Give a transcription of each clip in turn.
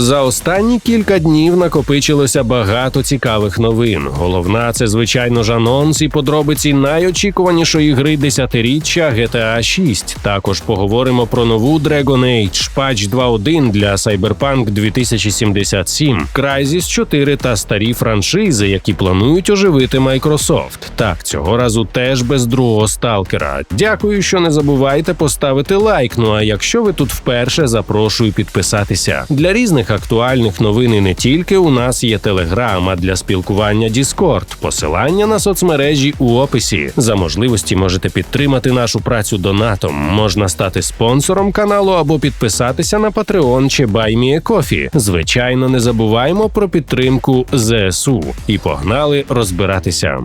За останні кілька днів накопичилося багато цікавих новин. Головна це звичайно ж анонс і подробиці найочікуванішої гри десятиріччя GTA 6. Також поговоримо про нову Dragon Age, патч 2.1 для Cyberpunk 2077, Crysis 4 та старі франшизи, які планують оживити Microsoft. Так, цього разу теж без другого сталкера. Дякую, що не забувайте поставити лайк. Ну а якщо ви тут вперше, запрошую підписатися. Для різних актуальних новин і не тільки у нас є Telegram, а для спілкування Discord. Посилання на соцмережі у описі. За можливості можете підтримати нашу працю донатом. Можна стати спонсором каналу або підписатися на Patreon чи BuyMeACoffee. Звичайно, не забуваємо про підтримку ЗСУ. І погнали розбиратися.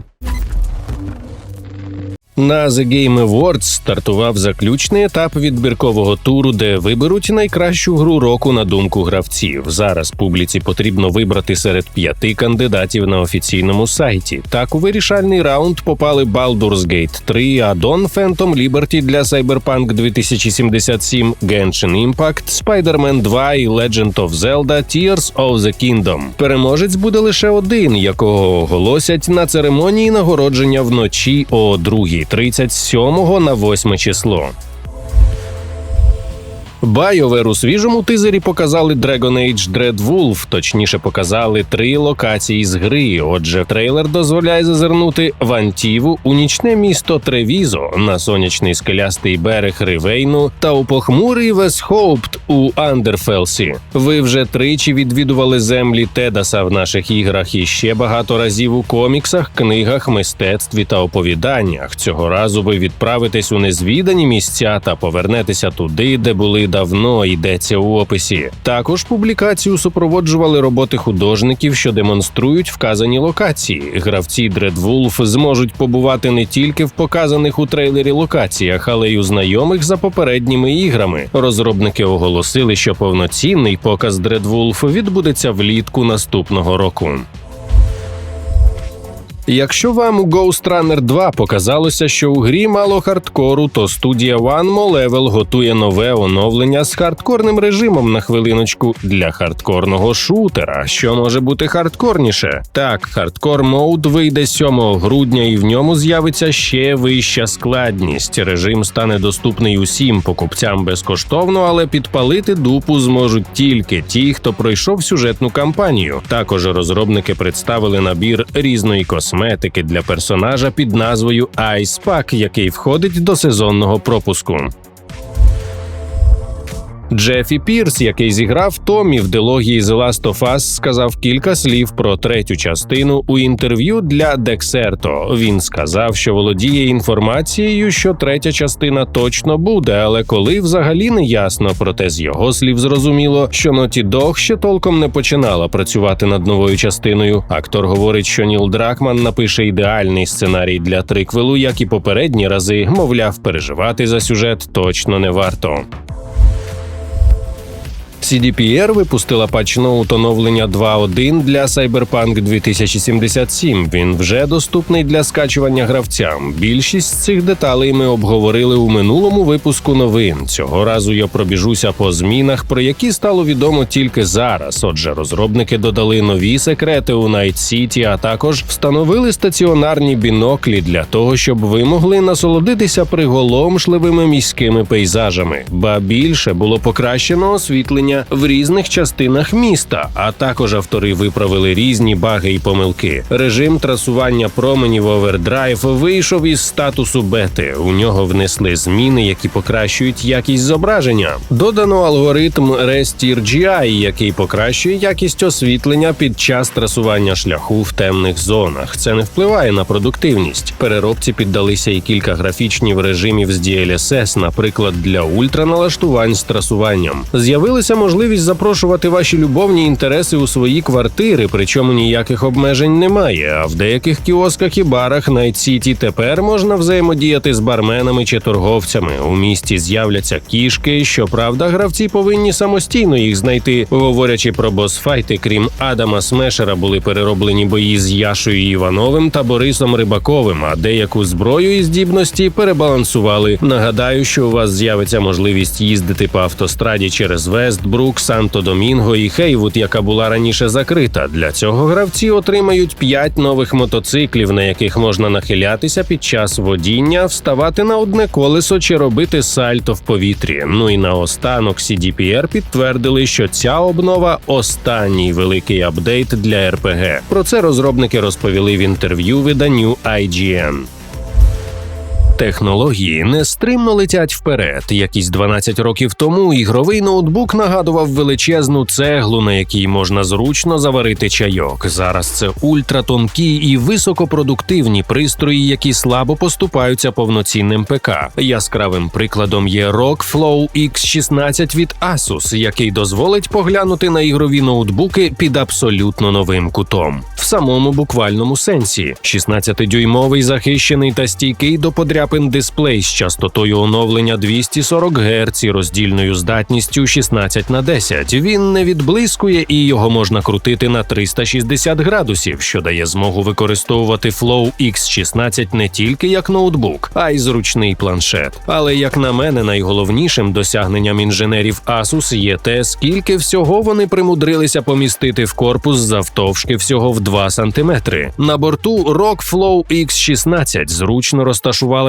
На The Game Awards стартував заключний етап відбіркового туру, де виберуть найкращу гру року на думку гравців. Зараз публіці потрібно вибрати серед п'яти кандидатів на офіційному сайті. Так у вирішальний раунд попали Baldur's Gate 3, Addon Phantom Liberty для Cyberpunk 2077, Genshin Impact, Spider-Man 2 і Legend of Zelda Tears of the Kingdom. Переможець буде лише один, якого оголосять на церемонії нагородження вночі о другій. 37 на 8 число. BioWare у свіжому тизері показали Dragon Age Dreadwolf, точніше показали три локації з гри. Отже, трейлер дозволяє зазирнути в Антіву у нічне місто Тревізо на сонячний скелястий берег Ривейну та у похмурий Весхоупт у Андерфелсі. Ви вже тричі відвідували землі Тедаса в наших іграх і ще багато разів у коміксах, книгах, мистецтві та оповіданнях. Цього разу ви відправитесь у незвідані місця та повернетеся туди, де були давно йдеться у описі. Також публікацію супроводжували роботи художників, що демонструють вказані локації. Гравці Dreadwolf зможуть побувати не тільки в показаних у трейлері локаціях, але й у знайомих за попередніми іграми. Розробники оголосили, що повноцінний показ Dreadwolf відбудеться влітку наступного року. Якщо вам у Ghost Runner 2 показалося, що у грі мало хардкору, то студія One Level готує нове оновлення з хардкорним режимом на хвилиночку для хардкорного шутера. Що може бути хардкорніше? Так, хардкор Mode вийде 7 грудня, і в ньому з'явиться ще вища складність. Режим стане доступний усім покупцям безкоштовно, але підпалити дупу зможуть тільки ті, хто пройшов сюжетну кампанію. Також розробники представили набір різної косметики косметики для персонажа під назвою Ice Pack, який входить до сезонного пропуску. Джефі Пірс, який зіграв Томі в дилогії The Last of Us, сказав кілька слів про третю частину у інтерв'ю для Дексерто. Він сказав, що володіє інформацією, що третя частина точно буде, але коли взагалі не ясно. Проте з його слів зрозуміло, що Naughty Dog ще толком не починала працювати над новою частиною. Актор говорить, що Ніл Дракман напише ідеальний сценарій для триквелу, як і попередні рази, мовляв, переживати за сюжет точно не варто. CDPR випустила патчноут оновлення 2.1 для Cyberpunk 2077. Він вже доступний для скачування гравцям. Більшість цих деталей ми обговорили у минулому випуску новин. Цього разу я пробіжуся по змінах, про які стало відомо тільки зараз. Отже, розробники додали нові секрети у Night City, а також встановили стаціонарні біноклі для того, щоб ви могли насолодитися приголомшливими міськими пейзажами. Ба більше було покращено освітлення в різних частинах міста. А також автори виправили різні баги і помилки. Режим трасування променів овердрайв вийшов із статусу бети. У нього внесли зміни, які покращують якість зображення. Додано алгоритм ResTRGI, який покращує якість освітлення під час трасування шляху в темних зонах. Це не впливає на продуктивність. Переробці піддалися і кілька графічнів режимів з DLSS, наприклад, для ультраналаштувань з трасуванням. З'явилися можливість запрошувати ваші любовні інтереси у свої квартири, причому ніяких обмежень немає. А в деяких кіосках і барах City тепер можна взаємодіяти з барменами чи торговцями. У місті з'являться кішки. Щоправда, гравці повинні самостійно їх знайти. Говорячи про босфайти, крім Адама Смешера, були перероблені бої з Яшою Івановим та Борисом Рибаковим. А деяку зброю і здібності перебалансували. Нагадаю, що у вас з'явиться можливість їздити по автостраді через Вест. Інсбрук, Санто Домінго і Хейвуд, яка була раніше закрита. Для цього гравці отримають 5 нових мотоциклів, на яких можна нахилятися під час водіння, вставати на одне колесо чи робити сальто в повітрі. Ну і наостанок CDPR підтвердили, що ця обнова останній великий апдейт для РПГ. Про це розробники розповіли в інтерв'ю виданню IGN. Технології нестримно летять вперед. Якісь 12 років тому ігровий ноутбук нагадував величезну цеглу, на якій можна зручно заварити чайок. Зараз це ультратонкі і високопродуктивні пристрої, які слабо поступаються повноцінним ПК. Яскравим прикладом є ROG Flow X16 від Asus, який дозволить поглянути на ігрові ноутбуки під абсолютно новим кутом. В самому буквальному сенсі 16-дюймовий захищений та стійкий до подряпин дисплей з частотою оновлення 240 Гц і роздільною здатністю 16 на 10. Він не відблискує і його можна крутити на 360 градусів, що дає змогу використовувати Flow X16 не тільки як ноутбук, а й зручний планшет. Але як на мене, найголовнішим досягненням інженерів Asus є те, скільки всього вони примудрилися помістити в корпус завтовшки всього в 2 см. На борту ROG Flow X16 зручно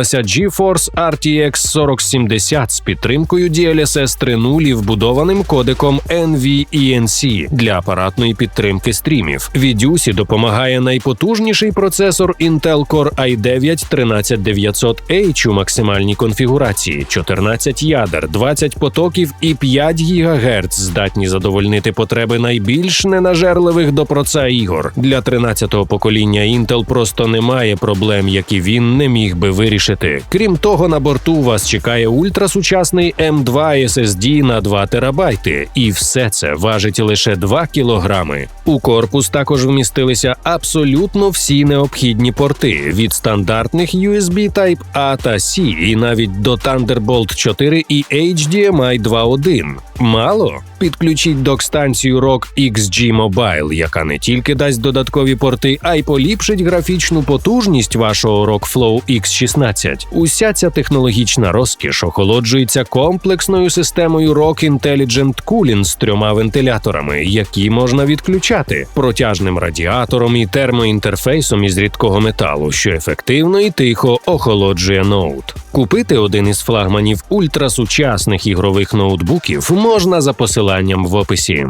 розташувалася GeForce RTX 4070 з підтримкою DLSS 3.0 вбудованим кодеком NVENC для апаратної підтримки стрімів. Відюсі допомагає найпотужніший процесор Intel Core i9 13900H у максимальній конфігурації, 14 ядер, 20 потоків і 5 ГГц здатні задовольнити потреби найбільш ненажерливих до проца ігор. Для 13-го покоління Intel просто немає проблем, які він не міг би вирішити. Крім того, на борту вас чекає ультрасучасний М2 SSD на 2 терабайти, і все це важить лише 2 кілограми. У корпус також вмістилися абсолютно всі необхідні порти від стандартних USB Type-A та C і навіть до Thunderbolt 4 і HDMI 2.1. Мало? Підключіть док-станцію ROG XG Mobile, яка не тільки дасть додаткові порти, а й поліпшить графічну потужність вашого ROG Flow X16. Уся ця технологічна розкіш охолоджується комплексною системою ROG Intelligent Cooling з трьома вентиляторами, які можна відключати, протяжним радіатором і термоінтерфейсом із рідкого металу, що ефективно і тихо охолоджує ноут. Купити один із флагманів ультрасучасних ігрових ноутбуків можна за посиланням в описі.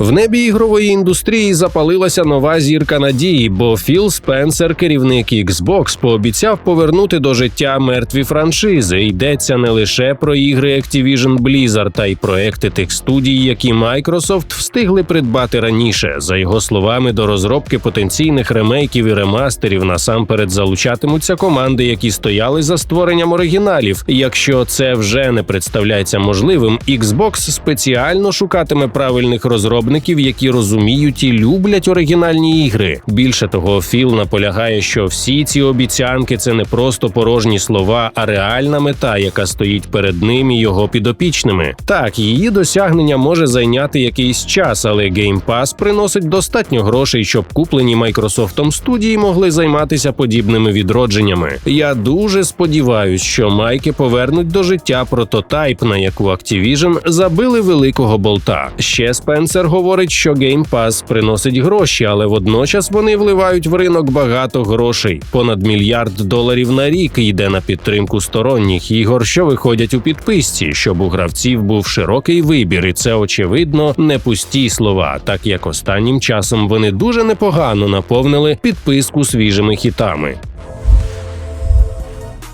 В небі ігрової індустрії запалилася нова зірка надії, бо Філ Спенсер, керівник Xbox, пообіцяв повернути до життя мертві франшизи. Йдеться не лише про ігри Activision Blizzard, та й проекти тих студій, які Microsoft встигли придбати раніше. За його словами, до розробки потенційних ремейків і ремастерів насамперед залучатимуться команди, які стояли за створенням оригіналів. Якщо це вже не представляється можливим, Xbox спеціально шукатиме правильних розробників, які розуміють і люблять оригінальні ігри. Більше того, Філ наполягає, що всі ці обіцянки це не просто порожні слова, а реальна мета, яка стоїть перед ним і його підопічними. Так, її досягнення може зайняти якийсь час, але Game Pass приносить достатньо грошей, щоб куплені Майкрософтом студії могли займатися подібними відродженнями. Я дуже сподіваюся, що майки повернуть до життя прототайп, на яку Activision забили великого болта. Ще Спенсер говорить, що Game Pass приносить гроші, але водночас вони вливають в ринок багато грошей. Понад мільярд доларів на рік йде на підтримку сторонніх ігор, що виходять у підписці, щоб у гравців був широкий вибір, і це очевидно не пусті слова, так як останнім часом вони дуже непогано наповнили підписку свіжими хітами.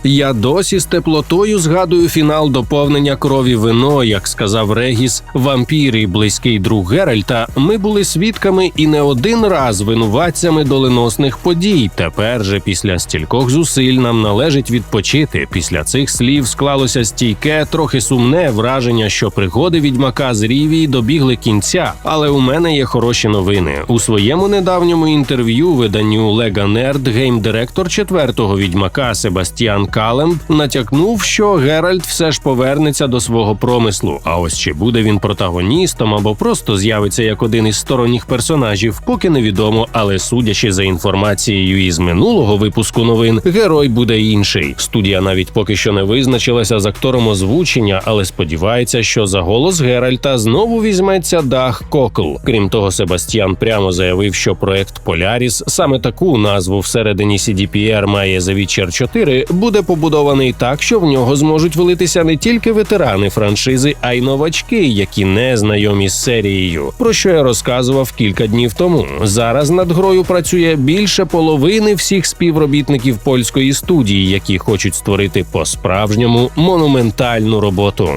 Я досі з теплотою згадую фінал доповнення крові вино, як сказав Регіс, вампір і близький друг Геральта. Ми були свідками і не один раз винуватцями доленосних подій. Тепер же після стількох зусиль нам належить відпочити. Після цих слів склалося стійке, трохи сумне враження, що пригоди відьмака з Рівії добігли кінця. Але у мене є хороші новини. У своєму недавньому інтерв'ю виданню Лега Нерд гейм-директор четвертого відьмака Себастьян Макалемб натякнув, що Геральт все ж повернеться до свого промислу. А ось чи буде він протагоністом або просто з'явиться як один із сторонніх персонажів, поки невідомо. Але судячи за інформацією із минулого випуску новин, герой буде інший. Студія навіть поки що не визначилася з актором озвучення, але сподівається, що за голос Геральта знову візьметься Дах Кокл. Крім того, Себастьян прямо заявив, що проект Поляріс саме таку назву всередині CDPR має The Witcher 4, буде побудований так, що в нього зможуть влитися не тільки ветерани франшизи, а й новачки, які не знайомі з серією. Про що я розказував кілька днів тому. Зараз над грою працює більше половини всіх співробітників польської студії, які хочуть створити по-справжньому монументальну роботу.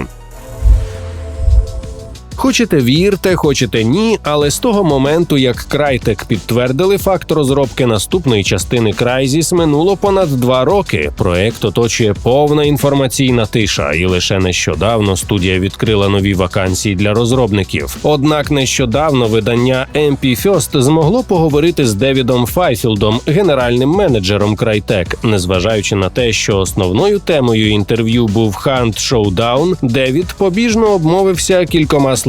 Хочете вірте, хочете ні, але з того моменту, як Крайтек підтвердили факт розробки наступної частини Crysis, минуло понад два роки. Проект оточує повна інформаційна тиша, і лише нещодавно студія відкрила нові вакансії для розробників. Однак нещодавно видання MP First змогло поговорити з Девідом Файфілдом, генеральним менеджером Crytek. Незважаючи на те, що основною темою інтерв'ю був Hunt Showdown, Девід побіжно обмовився кількома словами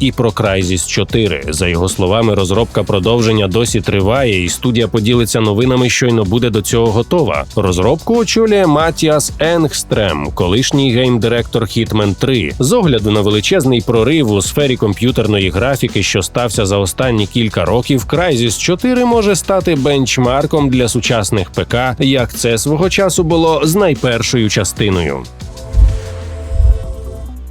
і про Crysis 4. За його словами, розробка продовження досі триває, і студія поділиться новинами, щойно буде до цього готова. Розробку очолює Матіас Енгстрем, колишній гейм-директор Hitman 3. З огляду на величезний прорив у сфері комп'ютерної графіки, що стався за останні кілька років, Crysis 4 може стати бенчмарком для сучасних ПК, як це свого часу було з найпершою частиною.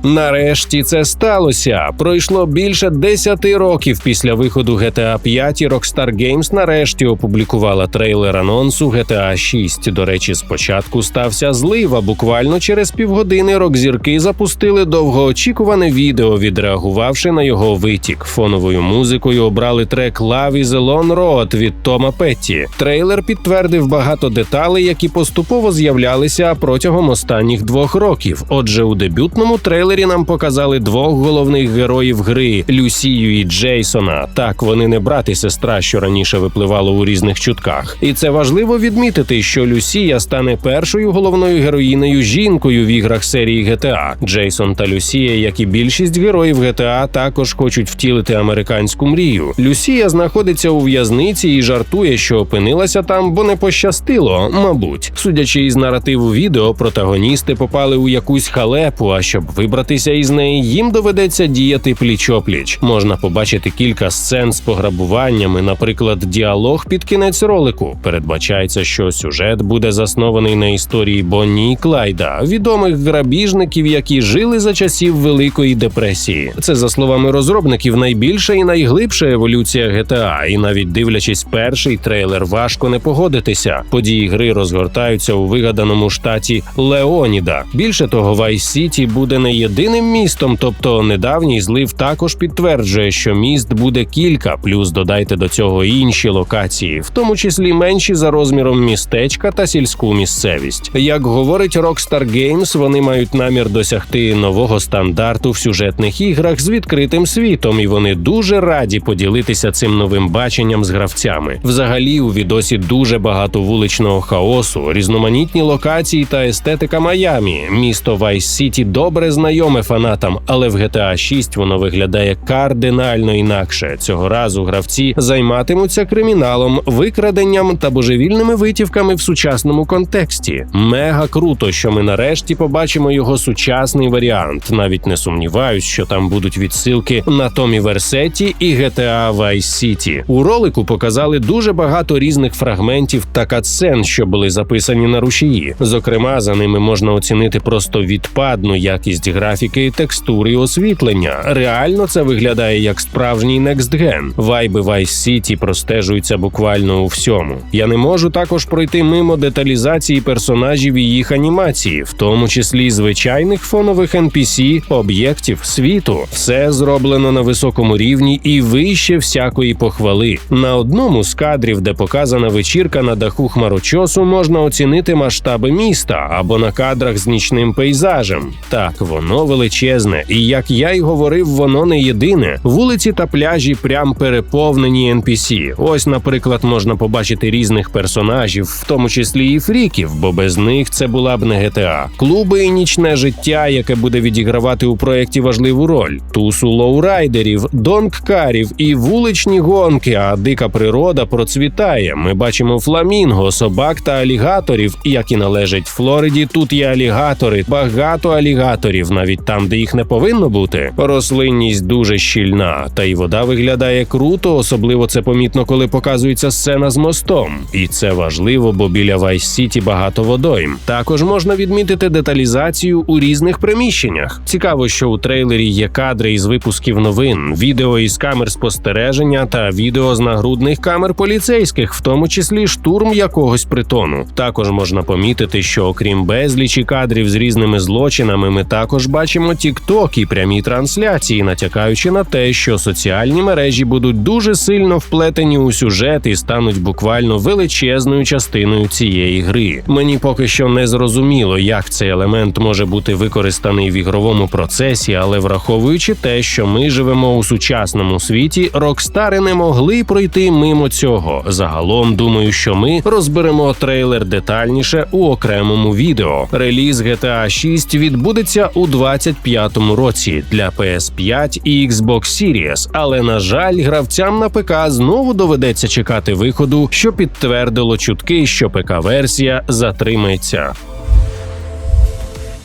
Нарешті це сталося. Пройшло більше 10 років після виходу GTA 5 і Rockstar Games нарешті опублікувала трейлер анонсу GTA 6. До речі, спочатку стався злива. Буквально через півгодини рок-зірки запустили довгоочікуване відео, відреагувавши на його витік. Фоновою музикою обрали трек Love is a Lone Road від Тома Петті. Трейлер підтвердив багато деталей, які поступово з'являлися протягом останніх двох років. Отже, у дебютному трейлері нам показали двох головних героїв гри Люсію і Джейсона. Так вони не брат і сестра, що раніше випливало у різних чутках. І це важливо відмітити, що Люсія стане першою головною героїнею жінкою в іграх серії GTA. Джейсон та Люсія, як і більшість героїв GTA, також хочуть втілити американську мрію. Люсія знаходиться у в'язниці і жартує, що опинилася там, бо не пощастило, мабуть. Судячи із наративу відео, протагоністи попали у якусь халепу. А щоб вибратися із неї, їм доведеться діяти пліч-опліч. Можна побачити кілька сцен з пограбуваннями, наприклад, діалог під кінець ролику. Передбачається, що сюжет буде заснований на історії Бонні і Клайда, відомих грабіжників, які жили за часів Великої депресії. Це за словами розробників найбільша і найглибша еволюція GTA, і навіть дивлячись перший трейлер, важко не погодитися. Події гри розгортаються у вигаданому штаті Леоніда. Більше того, Vice City буде не єдиним містом, тобто недавній злив також підтверджує, що міст буде кілька. Плюс додайте до цього інші локації, в тому числі менші за розміром містечка та сільську місцевість. Як говорить Rockstar Games, вони мають намір досягти нового стандарту в сюжетних іграх з відкритим світом, і вони дуже раді поділитися цим новим баченням з гравцями. Взагалі, у відосі дуже багато вуличного хаосу, різноманітні локації та естетика Майамі. Місто Vice City добре знайоме фанатам, але в GTA 6 воно виглядає кардинально інакше. Цього разу гравці займатимуться криміналом, викраденням та божевільними витівками в сучасному контексті. Мега круто, що ми нарешті побачимо його сучасний варіант. Навіть не сумніваюсь, що там будуть відсилки на Томі Версеті і GTA Vice City. У ролику показали дуже багато різних фрагментів та катсцен, що були записані на рушії. Зокрема, за ними можна оцінити просто відпадну якість графіки, текстури і освітлення. Реально це виглядає як справжній Gen. Вайби Vice City простежуються буквально у всьому. Я не можу також пройти мимо деталізації персонажів і їх анімації, в тому числі звичайних фонових NPC, об'єктів світу. Все зроблено на високому рівні і вище всякої похвали. На одному з кадрів, де показана вечірка на даху хмарочосу, можна оцінити масштаби міста або на кадрах з нічним пейзажем. Так воно воно величезне, і як я й говорив, воно не єдине. Вулиці та пляжі прям переповнені NPC. Ось, наприклад, можна побачити різних персонажів, в тому числі і фріків, бо без них це була б не GTA. Клуби і нічне життя, яке буде відігравати у проєкті важливу роль, тусу лоурайдерів, донг-карів і вуличні гонки. А дика природа процвітає. Ми бачимо фламінго, собак та алігаторів, як і належить Флориді. Тут є алігатори, багато алігаторів, навіть там, де їх не повинно бути. Рослинність дуже щільна, та й вода виглядає круто, особливо це помітно, коли показується сцена з мостом. І це важливо, бо біля City багато водойм. Також можна відмітити деталізацію у різних приміщеннях. Цікаво, що у трейлері є кадри із випусків новин, відео із камер спостереження та відео з нагрудних камер поліцейських, в тому числі штурм якогось притону. Також можна помітити, що окрім безлічі кадрів з різними злочинами, ми також бачимо TikTok і прямі трансляції, натякаючи на те, що соціальні мережі будуть дуже сильно вплетені у сюжет і стануть буквально величезною частиною цієї гри. Мені поки що не зрозуміло, як цей елемент може бути використаний в ігровому процесі, але враховуючи те, що ми живемо у сучасному світі, рокстари не могли пройти мимо цього. Загалом думаю, що ми розберемо трейлер детальніше у окремому відео. Реліз GTA 6 відбудеться у 25-му році для PS5 і Xbox Series, але на жаль, гравцям на ПК знову доведеться чекати виходу, що підтвердило чутки, що ПК-версія затримається.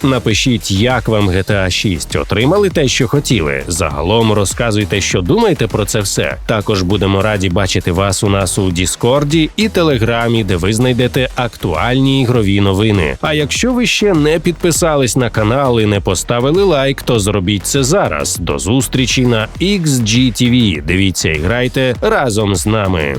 Напишіть, як вам GTA 6. Отримали те, що хотіли. Загалом розказуйте, що думаєте про це все. Також будемо раді бачити вас у нас у Діскорді і Телеграмі, де ви знайдете актуальні ігрові новини. А якщо ви ще не підписались на канал і не поставили лайк, то зробіть це зараз. До зустрічі на XGTV. Дивіться і грайте разом з нами.